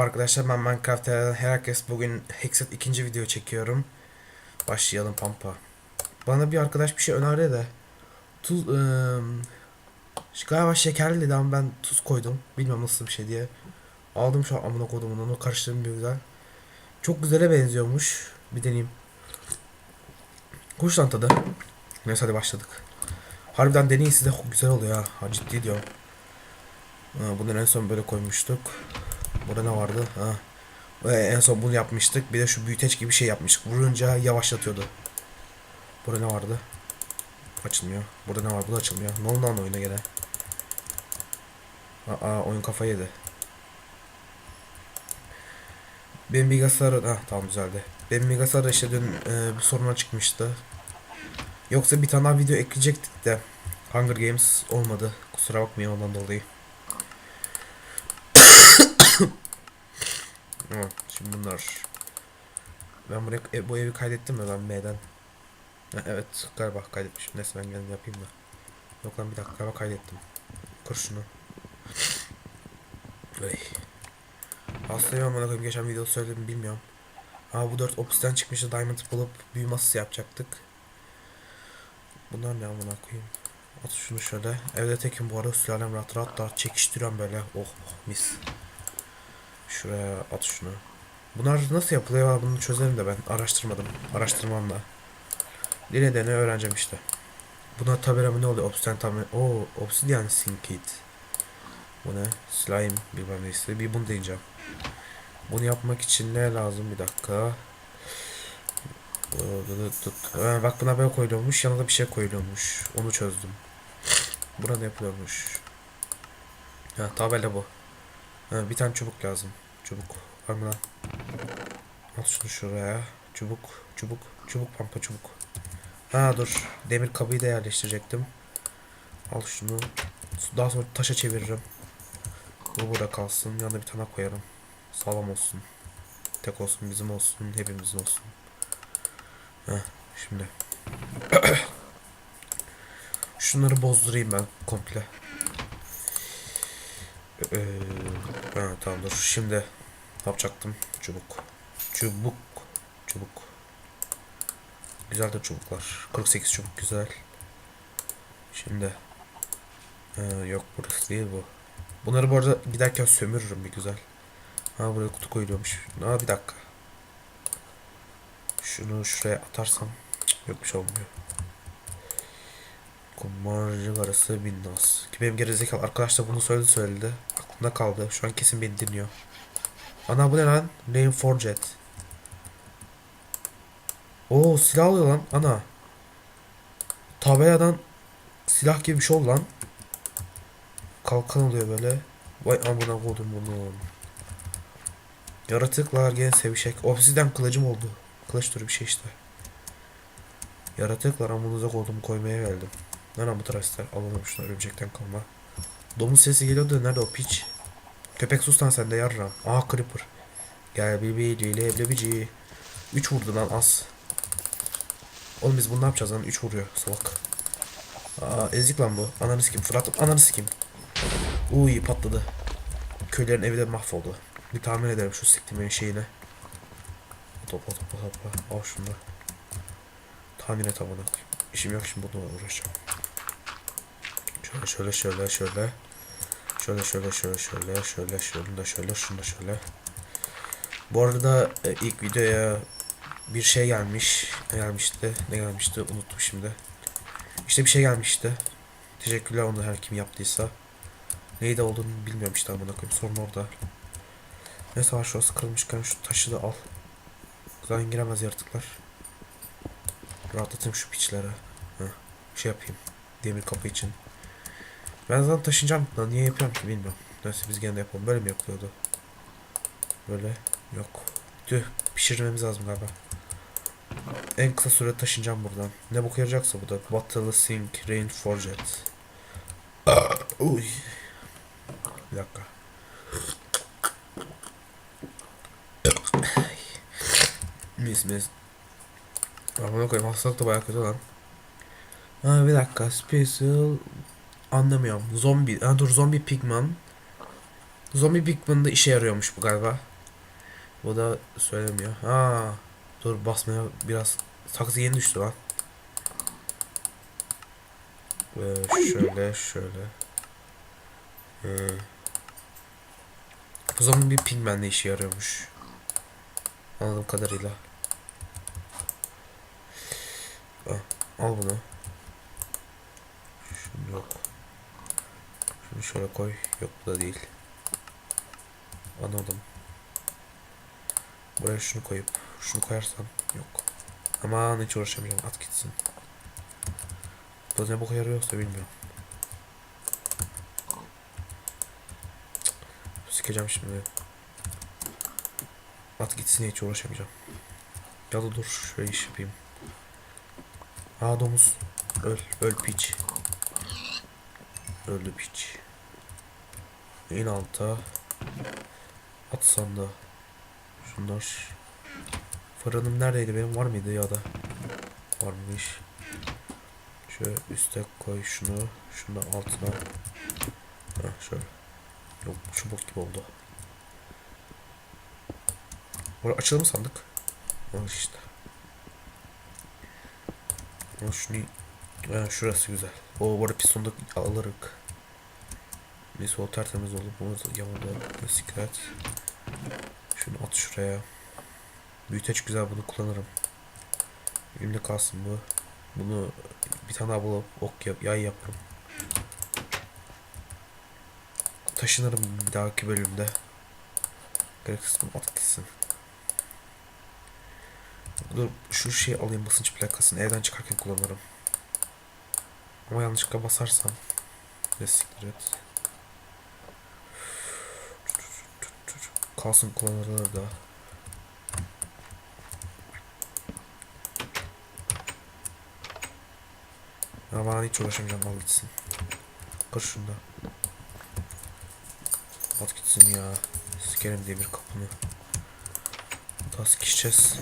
Merhaba arkadaşlar ben Minecraft'ta herkes bugün Hexet ikinci video çekiyorum. Başlayalım pampa. Bana bir arkadaş bir şey önerdi de tuz ıı, galiba şekerli ama ben tuz koydum. Bilmem nasıl bir şey diye. Aldım şu an amına koydum onu karıştırdım bir güzel. Çok güzele benziyormuş. Bir deneyeyim. Kuş tadı. Neyse hadi başladık. Harbiden deneyin size güzel oluyor ha. ciddi diyorum. Ha, bunu en son böyle koymuştuk. Burada ne vardı? Ha. Ve en son bunu yapmıştık. Bir de şu büyüteç gibi bir şey yapmıştık. Vurunca yavaşlatıyordu. Burada ne vardı? Açılmıyor. Burada ne var? Bu da açılmıyor. Ne oldu lan oyuna gene? Aa oyun kafayı yedi. Benim bilgisayar... Ha tamam düzeldi. Benim bilgisayarda işte dün e, bir soruna çıkmıştı. Yoksa bir tane daha video ekleyecektik de Hunger Games olmadı. Kusura bakmayın ondan dolayı. Ha, şimdi bunlar. Ben buraya e, bu evi kaydettim mi ben M'den? Ha, evet galiba kaydetmişim. Neyse ben gelin yapayım da. Yok lan bir dakika galiba kaydettim. Kır şunu. Ay. Hastayım amına koyayım geçen videoda söyledim bilmiyorum. Aa bu dört obsidian çıkmıştı diamond bulup büyü masası yapacaktık. Bunlar ne amına koyayım. At şunu şöyle. Evde tekim bu arada sülalem rahat rahat da çekiştiriyorum böyle. Oh, oh mis. Şuraya at şunu. Bunlar nasıl yapılıyor ya bunu çözerim de ben araştırmadım. Araştırmam da. Dile dene öğreneceğim işte. Buna tabela mı ne oluyor? Obsidian tabela. Oo, obsidian sinkit. Bu ne? Slime bilmem neyse. Bir bunu deneyeceğim. Bunu yapmak için ne lazım? Bir dakika. Ee, bak buna böyle koyuluyormuş. Yanına bir şey koyuluyormuş. Onu çözdüm. Burada yapılıyormuş. Ha tabela bu. Ha, bir tane çubuk lazım. Çubuk. Var mı lan? Al şunu şuraya. Çubuk. Çubuk. Çubuk pampa çubuk. Ha dur. Demir kabıyı da yerleştirecektim. Al şunu. Daha sonra taşa çeviririm. Bu burada kalsın. Yanına bir tane koyarım. Sağlam olsun. Tek olsun, bizim olsun, hepimizin olsun. Heh, şimdi. Şunları bozdurayım ben komple. Ee, ha, tamam dur. Şimdi ne yapacaktım? Çubuk. Çubuk. Çubuk. Güzel de çubuklar. 48 çubuk güzel. Şimdi. Ha, yok burası değil bu. Bunları bu arada giderken sömürürüm bir güzel. Ha buraya kutu koyuluyormuş. Ha bir dakika. Şunu şuraya atarsam yok bir şey olmuyor. Kumarcı arası Binnas. Ki benim gerizekalı arkadaş da bunu söyledi söyledi. Aklımda kaldı. Şu an kesin beni dinliyor. Ana bu ne lan? Name Forget. Oo silah alıyor lan. Ana. Tabeladan silah gibi bir şey oldu lan. Kalkan oluyor böyle. Vay amına koydum bunu. Yaratıklar gene sevişek. Obsidian kılıcım oldu. Kılıç türü bir şey işte. Yaratıklar amınıza koydum koymaya geldim. Nereden bu? Alalım şunu örümcekten kalma. Domuz sesi geliyordu nerede o piç? Köpek sus lan sen de yarram. Aha creeper. Gel bibi leblebici. 3 vurdu lan az. Oğlum biz bunu ne yapacağız lan? 3 vuruyor salak. Aa ezik lan bu. Ananı sikim fırlattım. Ananı sikim. Uy patladı. Köylerin evi de mahvoldu. Bir tahmin ederim şu siktimin şeyine. Topla topla topla. Al şunu da. Tahmin et koyayım. İşim yok şimdi bununla uğraşacağım. Şöyle şöyle şöyle şöyle. Şöyle şöyle şöyle şöyle şöyle da şöyle şunu şöyle. Bu arada e, ilk videoya bir şey gelmiş. Ne gelmişti? Ne gelmişti? Unuttum şimdi. İşte bir şey gelmişti. Teşekkürler onu her kim yaptıysa. Neydi olduğunu bilmiyorum işte amına koyayım. Sorun orada. Neyse var şurası kırılmışken şu taşı da al. Zaten giremez yaratıklar. Rahatlatayım şu piçlere. Şey yapayım. Demir kapı için. Ben zaten taşınacağım. Lan niye yapıyorum ki bilmiyorum. Neyse biz gene de yapalım. Böyle mi yapılıyordu? Böyle. Yok. Tüh. Pişirmemiz lazım galiba. En kısa sürede taşınacağım buradan. Ne boku yarayacaksa bu da. Battle Sink Rain Forget. Uy. Bir dakika. mis mis. Amına koyayım hastalık da bayağı kötü lan. Ha bir dakika special anlamıyorum. Zombi. Ha dur zombi pigman. Zombi Pigman'da işe yarıyormuş bu galiba. Bu da söylemiyor. Ha, dur basmaya biraz saksı yeni düştü lan. Ee, şöyle şöyle. Ee, bu zombi Pigman'da işe yarıyormuş. Anladığım kadarıyla. Al, al bunu. Şunu yok. Şunu şöyle koy. Yok bu da değil. Anladım. Buraya şunu koyup şunu koyarsam yok. Aman hiç uğraşamayacağım. At gitsin. Bu ne boka yarıyorsa bilmiyorum. Cık, Sikeceğim şimdi. At gitsin hiç uğraşamayacağım. Ya da dur şöyle iş yapayım. Aa domuz. Öl. Öl piç. Öldü piç. İn alta. At sandığı. Şunlar. Fırınım neredeydi benim var mıydı ya da? Varmış. Şöyle üste koy şunu. Şunu da altına. Heh, şöyle. Yok çubuk gibi oldu. Burada açılır mı sandık? Al işte. Ama şunu... Ha, şurası güzel. O bu arada pistonu da alırık. Neyse o tertemiz oldu. Bunu da bisiklet. Şunu at şuraya. Büyüteç güzel bunu kullanırım. Elimde kalsın bu. Bunu bir tane daha bulup ok yap, yay yaparım. Taşınırım bir dahaki bölümde. Gereksiz bunu at gitsin. Dur şu şeyi alayım basınç plakasını evden çıkarken kullanırım. Ama yanlışlıkla basarsam ne siktir et. Kalsın kullanılır da. Ya bana hiç uğraşamayacağım al gitsin. Kır şunu da. At gitsin ya. Sikerim demir kapını. Daha sikişeceğiz.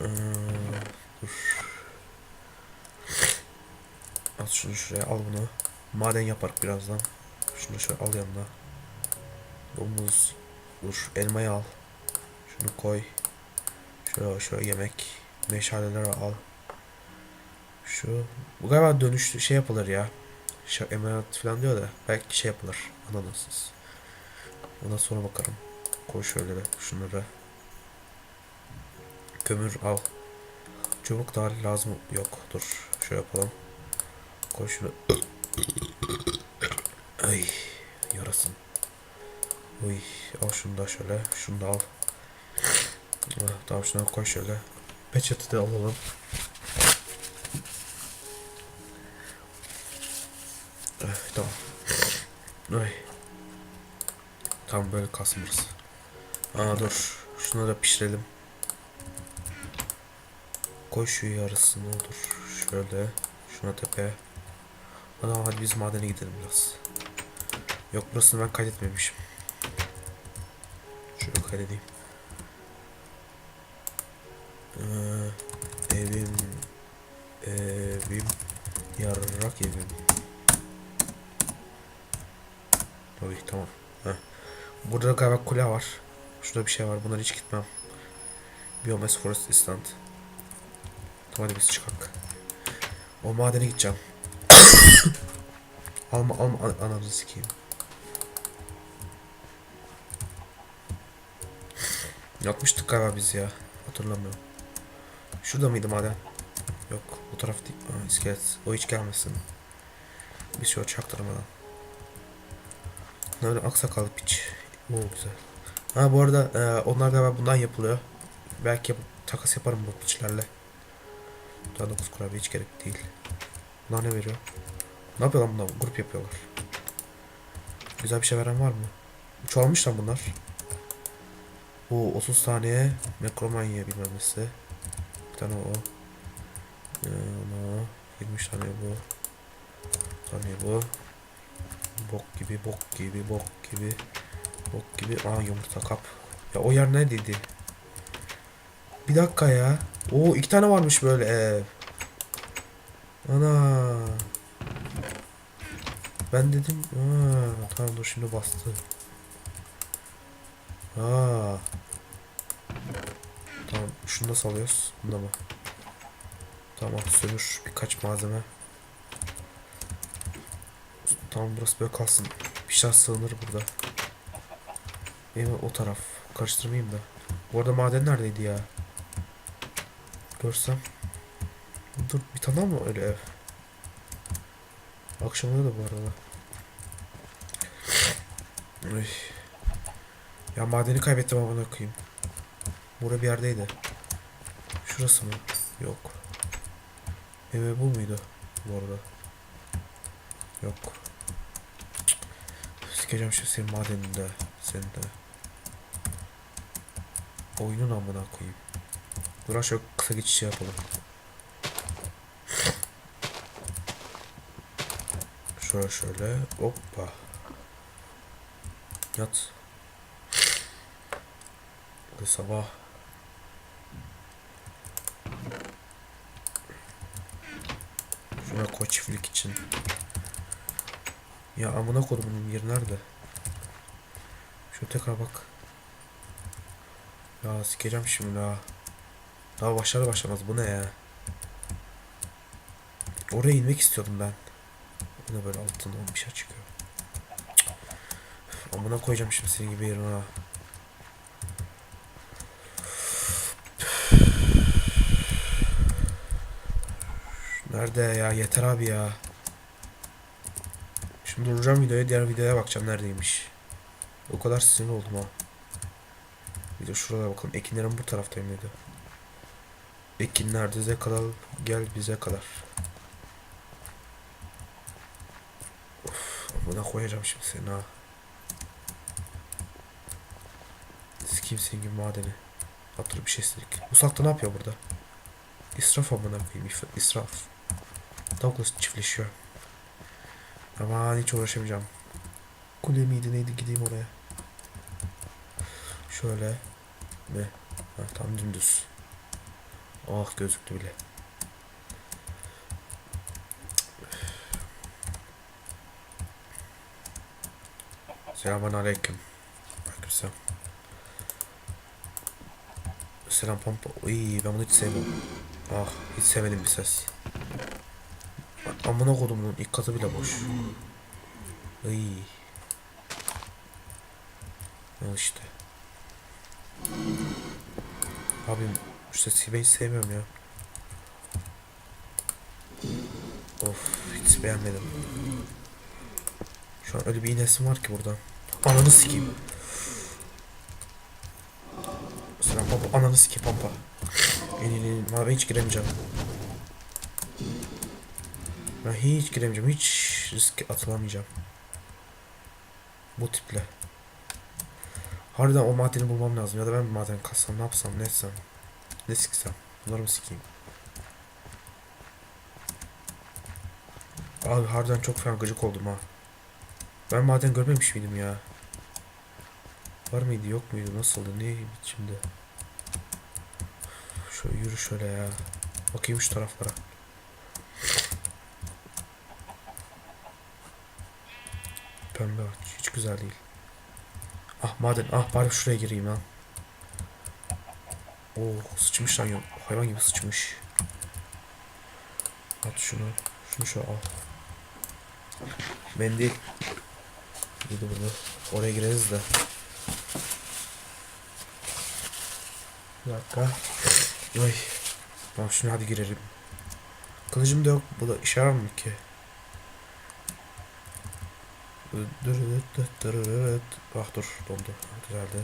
Ee, dur. At şunu şuraya al bunu. Maden yaparak birazdan. Şunu şöyle al yanına. Domuz. Dur elmayı al. Şunu koy. Şöyle şöyle yemek. Meşaleleri al. Şu bu galiba dönüşlü şey yapılır ya. Şak emanet falan diyor da belki şey yapılır. Ananasız. Ondan sonra bakarım. Koy şöyle de şunları. Kömür al. Çubuk daha lazım yok. Dur şöyle yapalım. Koy şunu. Ay yarasın. Uy al şunu da şöyle. Şunu da al. Ah, Tamam şunu koy şöyle. Peçete de alalım. Eh, tamam. Ay. Tam böyle kalsın burası. Aa dur. Şunu da pişirelim. Koy şu yarısını dur. Şöyle. Şuna tepe. Adam hadi biz madene gidelim biraz. Yok burasını ben kaydetmemişim. Şöyle kaydedeyim. Ee, evim evim yarrak evim. Tabii tamam. Heh. Burada da galiba kule var. Şurada bir şey var. Bunlar hiç gitmem. Biomass Forest Island. Tamam hadi biz çıkak. O madene gideceğim. alma alma an- ananı sikeyim. Yapmıştık galiba biz ya. Hatırlamıyorum. Şurada mıydı maden? Yok. Bu taraf değil. Aa, iskelet. O hiç gelmesin. Bir şey çaktırmadan. Böyle aksakallı piç. Oo güzel. Ha bu arada e, onlar galiba bundan yapılıyor. Belki yap- takas yaparım bu piçlerle. Daha 9 kurabiye hiç gerek değil. Bunlar ne veriyor? Ne yapıyor bunlar? Grup yapıyorlar. Güzel bir şey veren var mı? Çoğalmış lan bunlar. Bu 30 tane nekromanya bilmem nesi. Bir tane o. Ee, ona 23 tane bu. Tane bu. Bok gibi, bok gibi, bok gibi. Bok gibi. Aa yumurta kap. Ya o yer neredeydi? Bir dakika ya. Oo iki tane varmış böyle ev. Ana. Ben dedim aa, tamam dur şimdi bastı. Aa. Tamam şunu da salıyoruz. Bunda mı? Tamam sömür birkaç malzeme. Tamam burası böyle kalsın. Bir şey sığınır burada. Benim o taraf. Karıştırmayayım da. Bu arada maden neredeydi ya? Görsem. Dur bir tane mı öyle ev? Akşam oluyor da bu arada. Uy. Ya madeni kaybettim amına koyayım. Burada bir yerdeydi. Şurası mı? Yok. Eve bu muydu? Bu arada. Yok. Sikeceğim şu senin madeninde. Senin de. Oyunun amına koyayım. Dur şöyle kısa geçiş yapalım. Şöyle şöyle. Hoppa. Yat. Hadi sabah. Şuna koy çiftlik için. Ya amına kodumun yeri nerede? Şu tekrar bak. Ya sikeceğim şimdi ha. Daha başlar başlamaz bu ne ya? Oraya inmek istiyordum ben. Bu böyle altından bir şey çıkıyor. Amına koyacağım şimdi senin gibi yerine ha. Nerede ya? Yeter abi ya. Şimdi duracağım videoya diğer videoya bakacağım neredeymiş. O kadar sinir oldum ha. Bir de şuraya bakalım. Ekinlerin bu taraftayım dedi. Ekinler dize kadar gel bize kadar. Of, buna koyacağım şimdi seni ha. Sikeyim senin gibi madeni. Hatır bir şey istedik. Bu sakta ne yapıyor burada? İsraf amına koyayım if- Douglas çiftleşiyor. Aman hiç uğraşamayacağım. Kule miydi neydi gideyim oraya. Şöyle. Ne? Ha, tam dümdüz. Ah gözüktü bile. Selamun aleyküm. Aleykümselam. Selam pampa. Uy ben bunu hiç sevmem. Ah hiç sevmedim bir ses. Amına kodumun ilk katı bile boş. Iy. Al işte. Abim ben hiç sevmiyorum ya. Of hiç beğenmedim. Şu an öyle bir inesim var ki buradan. Ananı sikeyim. Selam pampa ananı sikeyim pampa. En iyi ben hiç giremeyeceğim. Ben hiç giremeyeceğim. Hiç risk atılamayacağım. Bu tiple. Harbiden o madeni bulmam lazım. Ya da ben bir maden kassam ne yapsam ne etsem. Ne siksem. Bunları mı sikeyim? Abi harbiden çok fena gıcık oldum ha. Ben maden görmemiş miydim ya? Var mıydı yok muydu nasıldı ne biçimde? Şöyle yürü şöyle ya. Bakayım şu taraflara. Pembe ağaç. Hiç güzel değil. Ah maden. Ah bari şuraya gireyim lan. Oh sıçmış lan. ya. Hayvan gibi sıçmış. At şunu. Şunu şöyle al. Mendil. Yedi burada. Oraya gireriz de. Bir dakika. Ay. Tamam şimdi hadi girelim. Kılıcım da yok. Bu da işe yarar mı ki? Bak dur dondu. Düzeldi.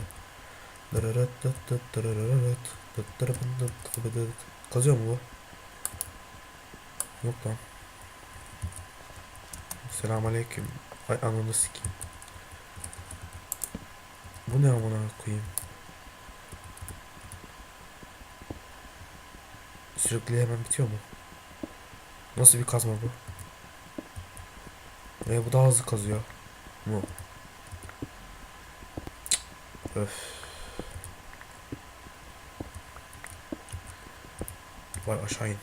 Kazıyor mu bu? Yok lan. Selamünaleyküm. Ay ananı sikeyim. Bu ne amına koyayım? Sürekli hemen bitiyor mu? Nasıl bir kazma bu? E bu daha hızlı kazıyor. Mu? Öf. Vay aşağı in.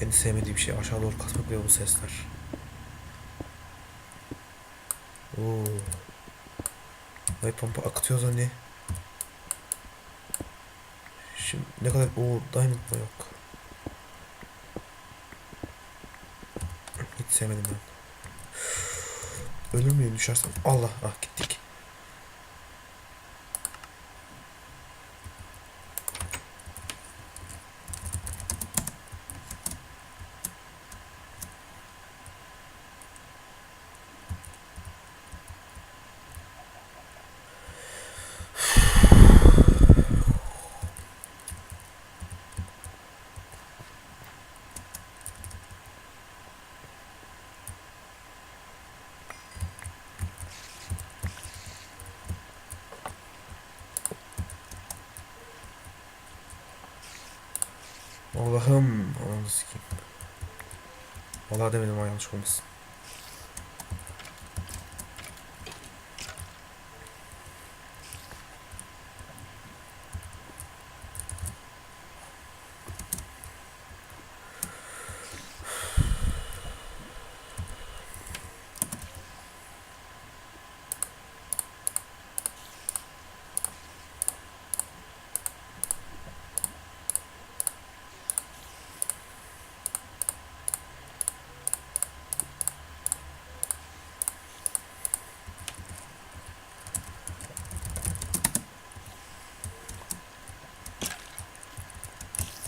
En sevmediğim şey aşağı doğru kasmak ve bu sesler. Oo. Vay pompa akıtıyoruz hani. Şimdi ne kadar o diamond mı yok. Hiç sevmedim ben. Ölür müyüm düşersem? Allah ah gittik. Allah'ım ananı sikeyim. Vallahi demedim ama yanlış olmasın.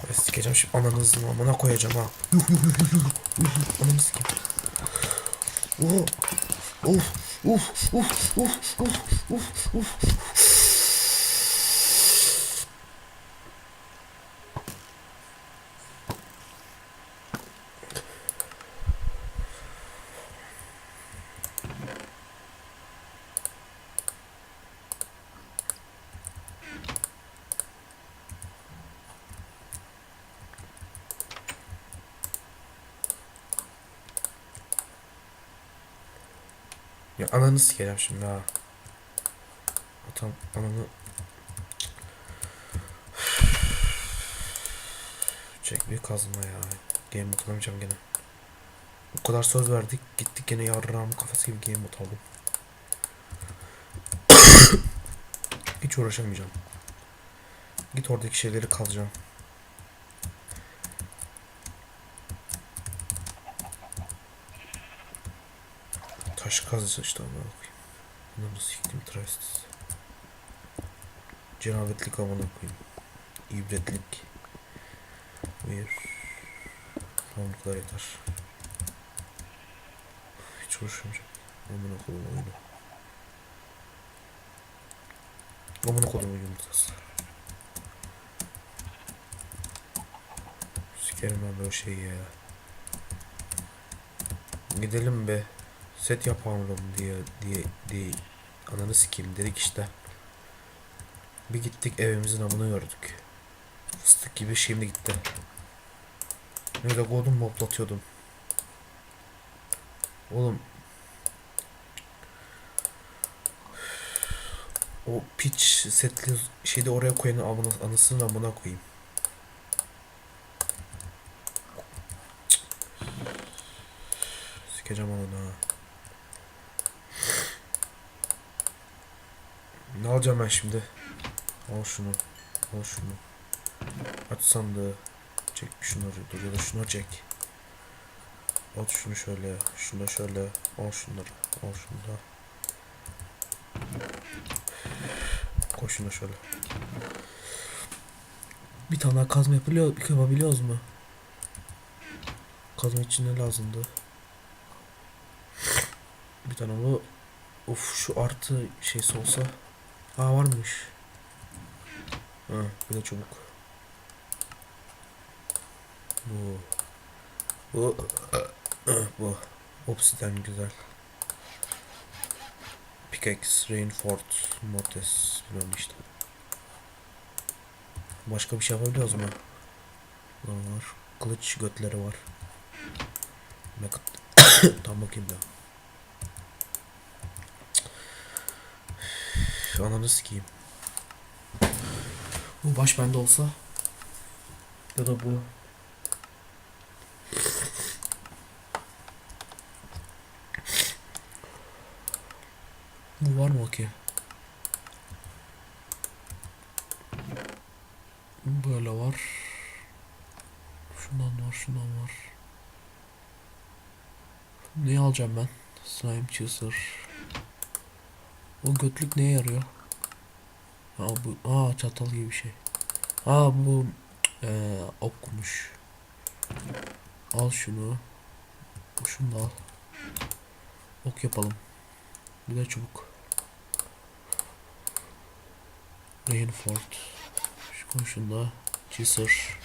Ben sikeceğim şimdi ananızın amına koyacağım ha. Ananı sikeyim. Oh. Of. Uf. Uf. Uf. Uf. Uf. Uf. Ya ananı sikeceğim şimdi ha. Atam ananı. Çek bir kazma ya. Game mode alamayacağım gene. O kadar söz verdik. Gittik gene yarrağımın kafası gibi game mode aldım. Hiç uğraşamayacağım. Git oradaki şeyleri kazacağım. Taş kazacağız işte amına koyayım. Bunları siktim trastis. Cenabetlik amına koyayım. İbretlik. Bir. Tamam bu kadar yeter. Hiç uğraşamayacağım. Amına koyayım oyunu. Amına koyayım yumurtası. Sikerim ben böyle şeyi ya. Gidelim be set yapalım diye diye diye ananı sikeyim dedik işte. Bir gittik evimizin amını gördük. Fıstık gibi şimdi gitti. Öyle kodum moplatıyordum. Oğlum o piç setli şeyde oraya koyanı amına anısını amına koyayım. Sikeceğim onu ha. Ne alacağım ben şimdi? Al şunu. Al şunu. Aç sandığı. Çek şunları. Dur ya da şunu çek. Al şunu şöyle. Şunu şöyle. Al şunları. Al şunu da. Koy şunu şöyle. Bir tane daha kazma yapabiliyor, yapabiliyoruz mu? Kazma için ne lazımdı? Bir tane bu. Of şu artı şeysi olsa. Aa varmış. Ha bir de çubuk. Bu. Bu. Bu. Obsidian güzel. Pickaxe, Reinforced, Mortis falan işte. Başka bir şey yapabiliyoruz mu? Ne var? Kılıç götleri var. Ne kat- Tam bakayım da. Üf, ananı sikeyim. Bu baş bende olsa ya da bu. Bu var mı okey? Böyle var. Şundan var, şundan var. Neyi alacağım ben? Slime Chaser. O götlük neye yarıyor? Aa bu aa çatal gibi bir şey. Aa bu eee okmuş. Al şunu. Şunu da al. Ok yapalım. Bir de çubuk. Rainford. Şu koy şunu da. Chaser.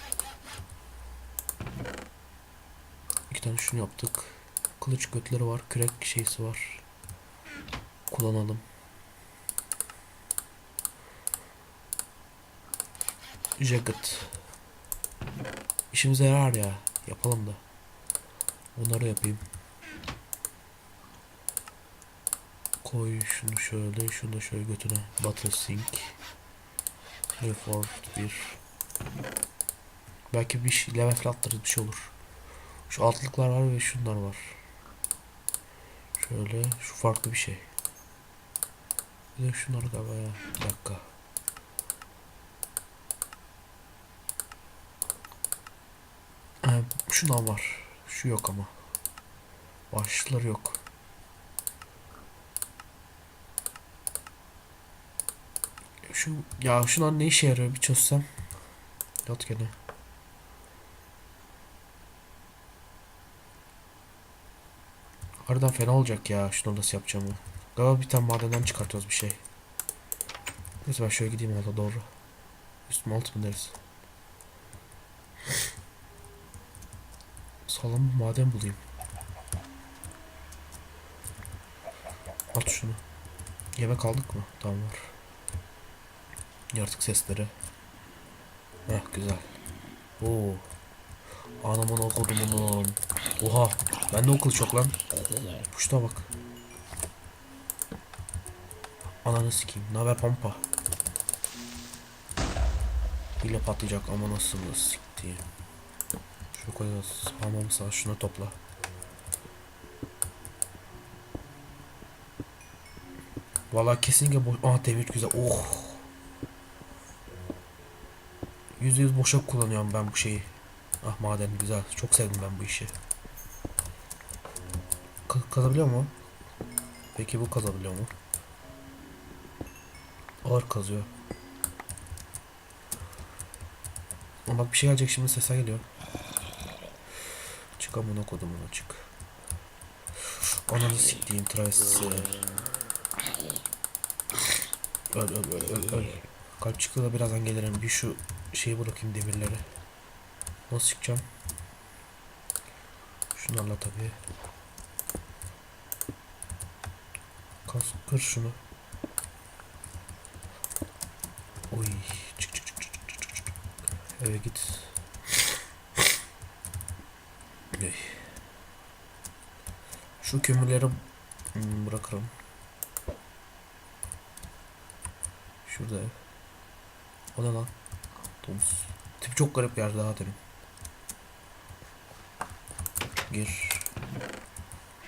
İki tane şunu yaptık. Kılıç götleri var. Kürek şeysi var. Kullanalım. Jacket. İşimize yarar ya. Yapalım da. Onları yapayım. Koy şunu şöyle, şunu da şöyle götüne. Butter sink. Reform bir. Belki bir şey, level flatlarız bir şey olur. Şu altlıklar var ve şunlar var. Şöyle, şu farklı bir şey. Bir de şunlar galiba ya. Bir dakika. Ha, şundan var. Şu yok ama. Başlıkları yok. Şu ya şunlar ne işe yarıyor bir çözsem. Yat gene. Harbiden fena olacak ya şunu nasıl yapacağımı. Galiba bir tane madenden çıkartıyoruz bir şey. Neyse ben şöyle gideyim orada doğru. Üstüme alt mı deriz? Sağlam maden bulayım. At şunu. Yemek aldık mı? Tamam var. Yaratık sesleri. Heh güzel. Oo. Anamın okudumunun. Oha. Bende okul çok lan. Puşta bak. Ananı sikeyim. Naber pampa? Hile patlayacak ama nasıl siktiğim. Şu koyacağız. Parmağımı sağ şuna topla. Vallahi kesinlikle boş... Aa demir güzel. Oh. Yüzde yüz boşa kullanıyorum ben bu şeyi. Ah maden güzel. Çok sevdim ben bu işi. Ka- kazabiliyor mu? Peki bu kazabiliyor mu? Ağır kazıyor. Ama bak bir şey gelecek şimdi sesler geliyor. Çık amına kodumuna çık. Ananı siktiğim travesti. Öl öl öl öl öl. Kalp da birazdan gelirim. Bir şu şeyi bırakayım demirleri. Nasıl çıkacağım? Şunlarla tabii. Kas kır şunu. Oy çık çık çık çık çık çık. Eve git. Ey. Şu kömürleri hmm, bırakırım. Şurada ev. O ne lan? Domuz. Tip çok garip yerde daha demin. Gir.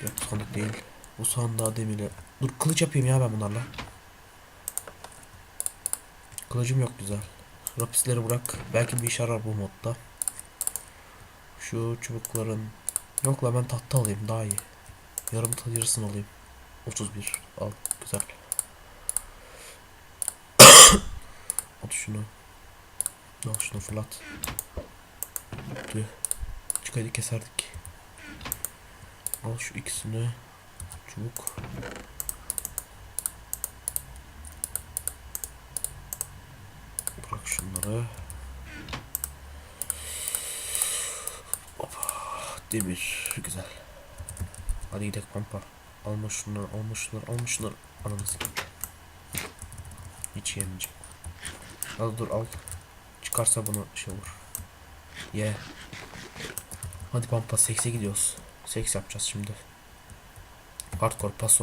Yok sandık değil. Bu sandığa demirle. Dur kılıç yapayım ya ben bunlarla. Kılıcım yok güzel. Rapisleri bırak. Belki bir işe yarar bu modda. Şu çubukların... Yok la ben tahta alayım daha iyi. Yarım yarısını alayım. 31. Al güzel. At şunu. Al şunu fırlat. Tüh. Çıkaydı keserdik. Al şu ikisini. Çubuk. Bırak şunları. Demir. Güzel. Hadi gidelim pampa. Alma şunları, alma şunları, alma şunları. Sikeyim. Hiç yemeyeceğim. Al dur al. Çıkarsa bunu şey olur. Ye. Hadi pampa sekse gidiyoruz. Seks yapacağız şimdi. Hardcore paso.